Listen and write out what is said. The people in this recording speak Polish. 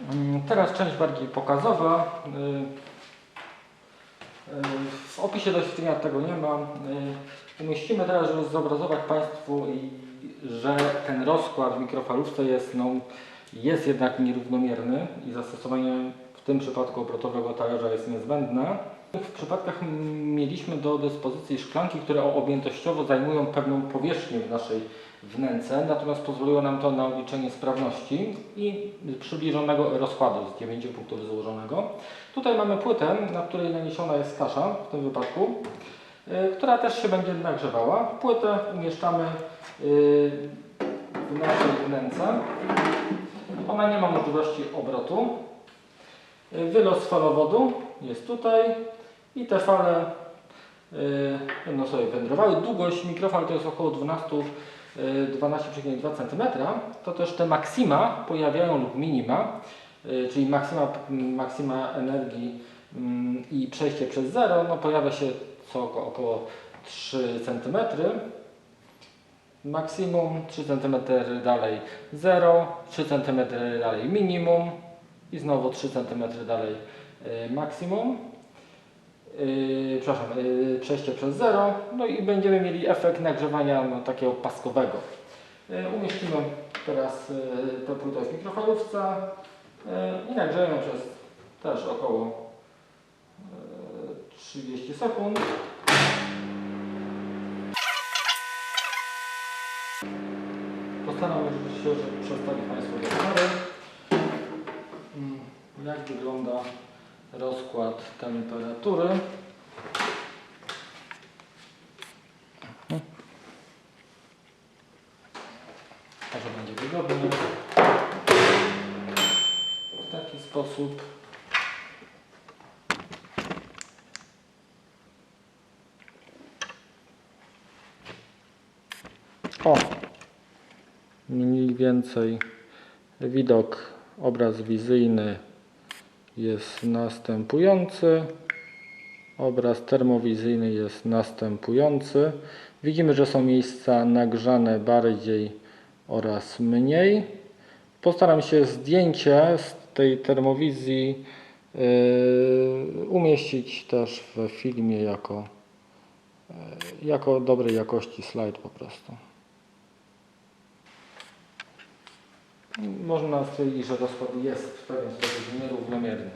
Mm, Teraz część bardziej pokazowa. Y, y, W opisie doświadczenia tego nie ma. Y, Umieścimy teraz, żeby zobrazować Państwu, że ten rozkład w mikrofalówce jest, no, jest jednak nierównomierny i zastosowanie w tym przypadku obrotowego talerza jest niezbędne. W przypadkach mieliśmy do dyspozycji szklanki, które objętościowo zajmują pewną powierzchnię w naszej wnęce, natomiast pozwoliło nam to na obliczenie sprawności i przybliżonego rozkładu z 9 punktów złożonego. Tutaj mamy płytę, na której naniesiona jest kasza w tym wypadku, y, która też się będzie nagrzewała. Płytę umieszczamy y, w naszej wnęce. Ona nie ma możliwości obrotu. Y, Wylos falowodu jest tutaj i te fale będą sobie wędrowały. Długość mikrofal to jest około 12 y, 12,2 cm. To też te maksima pojawiają lub minima, y, czyli maksima, maksima energii mm, i przejście przez zero, no pojawia się co oko- około 3 cm. Maksimum 3 cm dalej 0, 3 cm dalej minimum i znowu 3 cm dalej y, maksimum. Yy, przepraszam, yy, przejście przez zero, no i będziemy mieli efekt nagrzewania no, takiego paskowego. Yy, umieścimy teraz yy, tę płytę w mikrofalówce yy, i nagrzejemy przez też około yy, 30 sekund. Postaram się przedstawić Państwu rozmiary. Mm, Jak wygląda rozkład temperatury. Może będzie wygodnie. W taki sposób. O! Mniej więcej widok, obraz wizyjny jest następujący. Obraz termowizyjny jest następujący. Widzimy, że są miejsca nagrzane bardziej oraz mniej. Postaram się zdjęcie z tej termowizji yy, umieścić też w filmie jako, yy, jako dobrej jakości slajd po prostu. Można stwierdzić, że rozkład jest w pewien sposób nierównomierny.